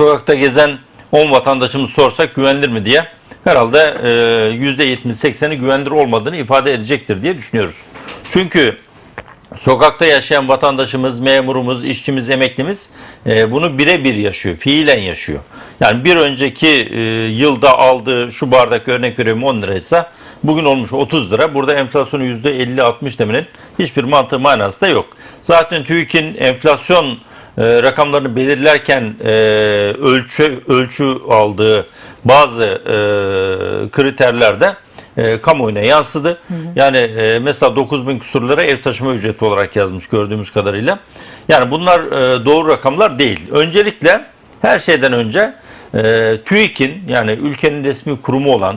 sokakta gezen 10 vatandaşımız sorsak güvenilir mi diye herhalde e, %70-80'i güvenilir olmadığını ifade edecektir diye düşünüyoruz. Çünkü sokakta yaşayan vatandaşımız, memurumuz, işçimiz, emeklimiz e, bunu birebir yaşıyor, fiilen yaşıyor. Yani bir önceki e, yılda aldığı şu bardak örnek veriyorum 10 liraysa bugün olmuş 30 lira. Burada enflasyonu %50-60 demenin hiçbir mantığı manası da yok. Zaten TÜİK'in enflasyon e, rakamlarını belirlerken e, ölçü ölçü aldığı bazı e, kriterlerde e, kamuoyuna yansıdı. Yani e, mesela 9 bin küsur lira ev taşıma ücreti olarak yazmış gördüğümüz kadarıyla. Yani bunlar e, doğru rakamlar değil. Öncelikle her şeyden önce e, TÜİK'in yani ülkenin resmi kurumu olan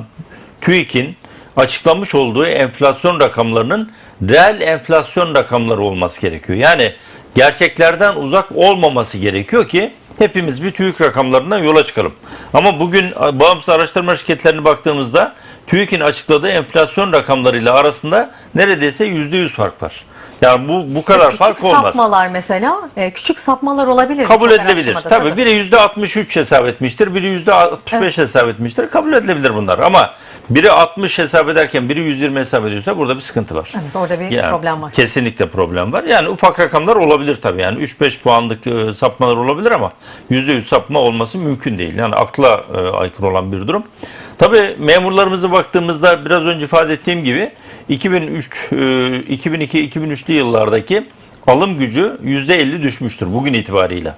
TÜİK'in açıklamış olduğu enflasyon rakamlarının reel enflasyon rakamları olması gerekiyor. Yani gerçeklerden uzak olmaması gerekiyor ki hepimiz bir TÜİK rakamlarından yola çıkalım. Ama bugün bağımsız araştırma şirketlerine baktığımızda TÜİK'in açıkladığı enflasyon rakamlarıyla arasında neredeyse %100 fark var. Yani bu bu kadar küçük fark olmaz. sapmalar mesela, e, küçük sapmalar olabilir. Kabul edilebilir. araştırmada, Tabii biri yüzde 63 hesap etmiştir, biri yüzde 65 hesap etmiştir. Kabul edilebilir bunlar. Ama biri 60 hesap ederken biri 120 hesap ediyorsa burada bir sıkıntı var. Evet, orada bir Yani problem var. Kesinlikle problem var. Yani ufak rakamlar olabilir tabii. Yani 3-5 puanlık e, sapmalar olabilir ama %100 sapma olması mümkün değil. Yani akla e, aykırı olan bir durum. Tabii memurlarımıza baktığımızda biraz önce ifade ettiğim gibi 2003 e, 2002-2003'lü yıllardaki alım gücü %50 düşmüştür bugün itibarıyla.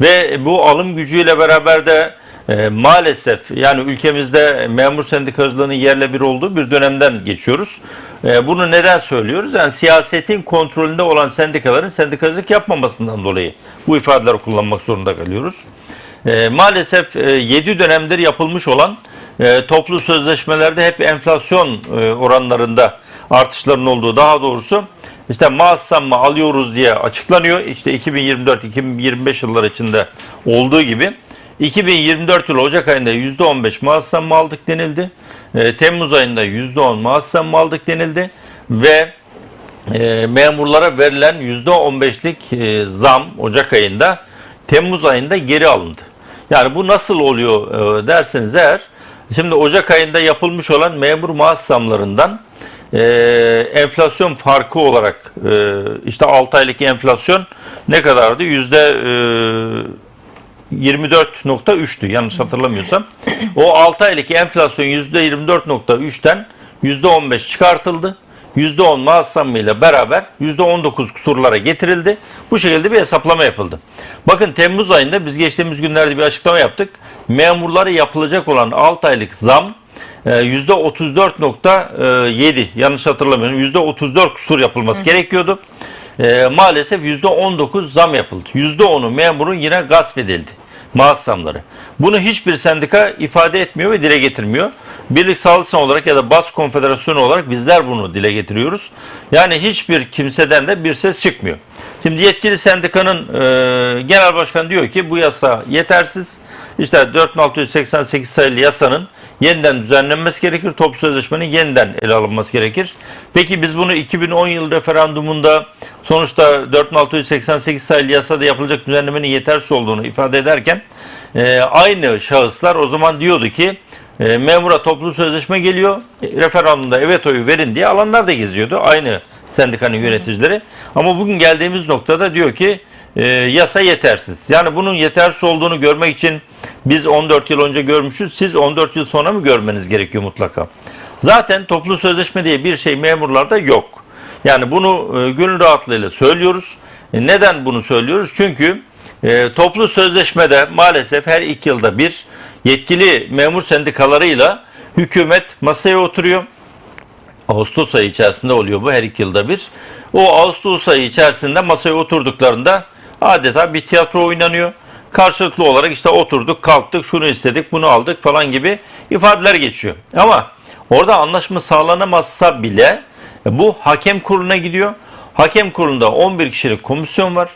Ve bu alım gücüyle beraber de e, maalesef yani ülkemizde memur sendikacılığının yerle bir olduğu bir dönemden geçiyoruz. E, bunu neden söylüyoruz? Yani siyasetin kontrolünde olan sendikaların sendikacılık yapmamasından dolayı bu ifadeleri kullanmak zorunda kalıyoruz. E, maalesef e, 7 dönemdir yapılmış olan e, toplu sözleşmelerde hep enflasyon e, oranlarında artışların olduğu daha doğrusu işte maassam mı alıyoruz diye açıklanıyor. İşte 2024-2025 yıllar içinde olduğu gibi 2024 yılı Ocak ayında %15 maassam mı aldık denildi. E, Temmuz ayında %10 maassam mı aldık denildi ve e, memurlara verilen %15'lik e, zam Ocak ayında Temmuz ayında geri alındı. Yani bu nasıl oluyor e, derseniz eğer şimdi Ocak ayında yapılmış olan memur maaş zamlarından e, enflasyon farkı olarak e, işte 6 aylık enflasyon ne kadardı? Yüzde e, 24.3'tü yanlış hatırlamıyorsam. O 6 aylık enflasyon %24.3'ten %15 çıkartıldı. %10 maaş zammıyla beraber %19 kusurlara getirildi. Bu şekilde bir hesaplama yapıldı. Bakın Temmuz ayında biz geçtiğimiz günlerde bir açıklama yaptık. Memurlara yapılacak olan 6 aylık zam e, %34.7 yanlış hatırlamıyorum %34 kusur yapılması gerekiyordu. E, maalesef %19 zam yapıldı. %10'u memurun yine gasp edildi maaş zamları. Bunu hiçbir sendika ifade etmiyor ve dile getirmiyor. Birlik Sağlık olarak ya da Bas Konfederasyonu olarak bizler bunu dile getiriyoruz. Yani hiçbir kimseden de bir ses çıkmıyor. Şimdi yetkili sendikanın e, genel başkanı diyor ki bu yasa yetersiz. İşte 4688 sayılı yasanın yeniden düzenlenmesi gerekir. Toplu sözleşmenin yeniden ele alınması gerekir. Peki biz bunu 2010 yıl referandumunda sonuçta 4688 sayılı yasada yapılacak düzenlemenin yetersiz olduğunu ifade ederken e, aynı şahıslar o zaman diyordu ki e, memura toplu sözleşme geliyor. E, referandumda evet oyu verin diye alanlar da geziyordu. Aynı sendikanın yöneticileri. Ama bugün geldiğimiz noktada diyor ki e, yasa yetersiz. Yani bunun yetersiz olduğunu görmek için biz 14 yıl önce görmüşüz. Siz 14 yıl sonra mı görmeniz gerekiyor mutlaka? Zaten toplu sözleşme diye bir şey memurlarda yok. Yani bunu e, gönül rahatlığıyla söylüyoruz. E, neden bunu söylüyoruz? Çünkü e, toplu sözleşmede maalesef her iki yılda bir yetkili memur sendikalarıyla hükümet masaya oturuyor. Ağustos ayı içerisinde oluyor bu her iki yılda bir. O Ağustos ayı içerisinde masaya oturduklarında adeta bir tiyatro oynanıyor. Karşılıklı olarak işte oturduk, kalktık, şunu istedik, bunu aldık falan gibi ifadeler geçiyor. Ama orada anlaşma sağlanamazsa bile bu hakem kuruluna gidiyor. Hakem kurulunda 11 kişilik komisyon var.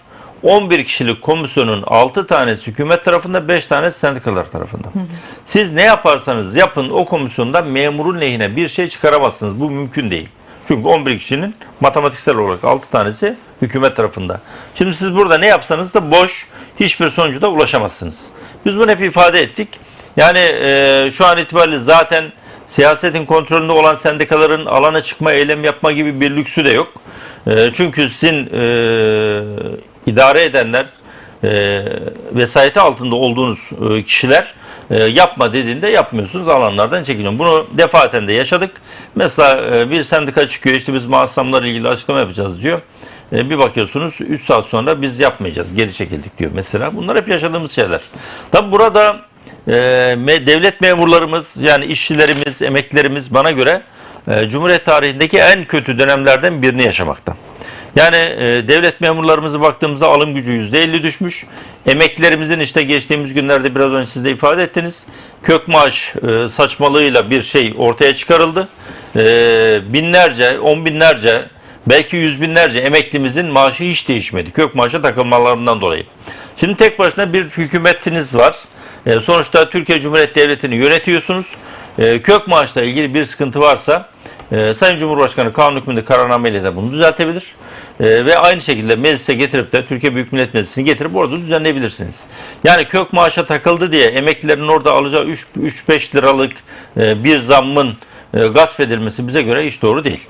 11 kişilik komisyonun 6 tanesi hükümet tarafında 5 tanesi sendikalar tarafında. Siz ne yaparsanız yapın o komisyonda memurun lehine bir şey çıkaramazsınız. Bu mümkün değil. Çünkü 11 kişinin matematiksel olarak 6 tanesi hükümet tarafında. Şimdi siz burada ne yapsanız da boş, hiçbir sonuca da ulaşamazsınız. Biz bunu hep ifade ettik. Yani e, şu an itibariyle zaten siyasetin kontrolünde olan sendikaların alana çıkma, eylem yapma gibi bir lüksü de yok. E, çünkü sizin e, idare edenler, e, vesayeti altında olduğunuz e, kişiler e, yapma dediğinde yapmıyorsunuz alanlardan çekiliyor. Bunu defaten de yaşadık. Mesela e, bir sendika çıkıyor işte biz maasamlarla ilgili açıklama yapacağız diyor. E, bir bakıyorsunuz 3 saat sonra biz yapmayacağız geri çekildik diyor mesela. Bunlar hep yaşadığımız şeyler. Tabi burada e, devlet memurlarımız yani işçilerimiz, emeklilerimiz bana göre e, Cumhuriyet tarihindeki en kötü dönemlerden birini yaşamakta. Yani e, devlet memurlarımızı baktığımızda alım gücü %50 düşmüş. Emeklilerimizin işte geçtiğimiz günlerde biraz önce siz de ifade ettiniz. Kök maaş e, saçmalığıyla bir şey ortaya çıkarıldı. E, binlerce, on binlerce, belki yüz binlerce emeklimizin maaşı hiç değişmedi. Kök maaşa takılmalarından dolayı. Şimdi tek başına bir hükümetiniz var. E, sonuçta Türkiye Cumhuriyeti Devleti'ni yönetiyorsunuz. E, kök maaşla ilgili bir sıkıntı varsa e, Sayın Cumhurbaşkanı kanun hükmünde kararnameyle de bunu düzeltebilir. E, ve aynı şekilde meclise getirip de Türkiye Büyük Millet Meclisi'ni getirip orada düzenleyebilirsiniz. Yani kök maaşa takıldı diye emeklilerin orada alacağı 3-5 liralık e, bir zammın e, gasp edilmesi bize göre hiç doğru değil.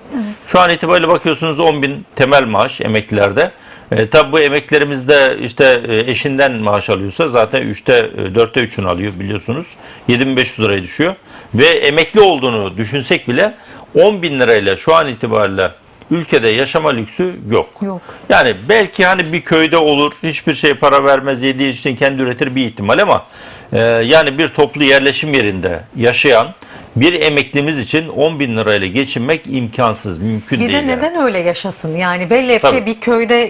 Şu an itibariyle bakıyorsunuz 10 bin temel maaş emeklilerde. E, tabi bu emeklerimizde işte e, eşinden maaş alıyorsa zaten 3'te e, 4'te 3'ünü alıyor biliyorsunuz. 7500 liraya düşüyor. Ve emekli olduğunu düşünsek bile 10 bin lirayla şu an itibariyle ülkede yaşama lüksü yok. Yok. Yani belki hani bir köyde olur, hiçbir şey para vermez, yediği için kendi üretir bir ihtimal ama e, yani bir toplu yerleşim yerinde yaşayan bir emeklimiz için 10 bin lirayla geçinmek imkansız, mümkün Bir değil. de yani. neden öyle yaşasın? Yani Tabii. ki bir köyde